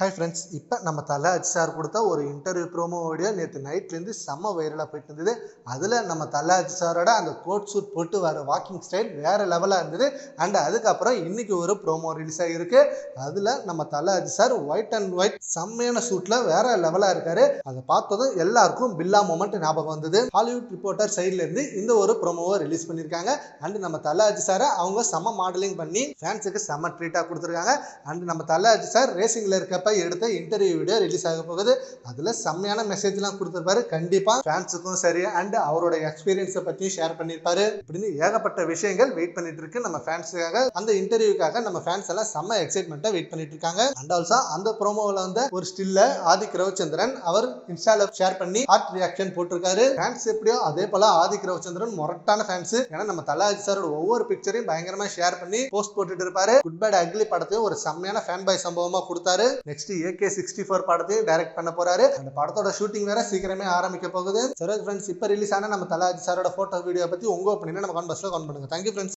Hi friends இப்போ நம்ம தலை அஜி சார் கொடுத்த ஒரு இன்டர்வியூ ப்ரோமோ வீடியோ நேற்று நைட்லேருந்து செம்ம வைரலாக போயிட்டு இருந்தது. அதில் நம்ம தலை அஜி சாரோட அந்த கோட் சூட் போட்டு வர வாக்கிங் ஸ்டைல் வேறு லெவலாக இருந்தது. அண்ட் அதுக்கப்புறம் இன்றைக்கி ஒரு ப்ரோமோ ரிலீஸ் ஆகியிருக்கு அதில் நம்ம தலை Aji sir white and white செம்மையான சூட்டில் வேற லெவலாக இருக்கார். அதை பார்த்ததும் எல்லாருக்கும் பில்லா மொமெண்ட் ஞாபகம் வந்தது. ஹாலிவுட் ரிப்போர்ட்டர் சைட்லேருந்து இந்த ஒரு ப்ரோமோவை ரிலீஸ் பண்ணியிருக்காங்க அண்ட் நம்ம தலை அஜி சாரை அவங்க செம்ம மாடலிங் பண்ணி ஃபேன்ஸுக்கு செம்ம ட்ரீட்டாக கொடுத்துருக்காங்க. அண்ட் நம்ம தலை சார் ரேசிங்கில் இருக்கப்ப எடுத்த இன்டர்வியூ வீடியோ ரிலீஸ் ஆக போகுது. அதில் செம்மையான மெசேஜ்லாம் கொடுத்துருப்பாரு. கண்டிப்பாக ஃபேன்ஸுக்கும் சரி அண்ட் அவரோட எக்ஸ்பீரியன்ஸை பற்றியும் ஷேர் பண்ணியிருப்பாரு இப்படின்னு ஏகப்பட்ட விஷயங்கள் வெயிட் பண்ணிட்டு இருக்கு நம்ம ஃபேன்ஸுக்காக அந்த இன்டர்வியூக்காக நம்ம ஃபேன்ஸ் எல்லாம் செம்ம எக்ஸைட்மெண்ட்டாக வெயிட் பண்ணிட்டு இருக்காங்க. அண்ட் ஆல்சோ அந்த ப்ரோமோவில் வந்த ஒரு ஸ்டில்ல ஆதிக் ரவிச்சந்திரன் அவர் இன்ஸ்டால ஷேர் பண்ணி ஹார்ட் ரியாக்ஷன் போட்டிருக்காரு. ஃபேன்ஸ் எப்படியோ அதே போல ஆதிக் ரவிச்சந்திரன் மொரட்டான ஃபேன்ஸ் ஏன்னா நம்ம தலாஜி சாரோட ஒவ்வொரு பிக்சரையும் பயங்கரமா ஷேர் பண்ணி போஸ்ட் போட்டுட்டு இருப்பாரு. குட் பேட் அக்லி படத்தையும் ஒரு செம்மையான ஃபேன் பாய் சம்பவமா கொடுத்தாரு. நெக்ஸ்ட் ஏகே சிக்ஸ்டி ஃபோர் படத்தையும் டைரக்ட் பண்ண போறாரு. அந்த படத்தோட ஷூட்டிங் வேற சீக்கிரமே ஆரம்பிக்க போகுது. சரோஜ் ஃப்ரெண்ட்ஸ் இப்போ ரிலீஸ் ஆன நம்ம தலாஜி சாரோட ஃபோட்டோ வீடியோ பத்தி உங்க ஒப்பீனியன் நம்ம கான்பஸ்ட்டில் கான் பண்ணுங்க. Thank you friends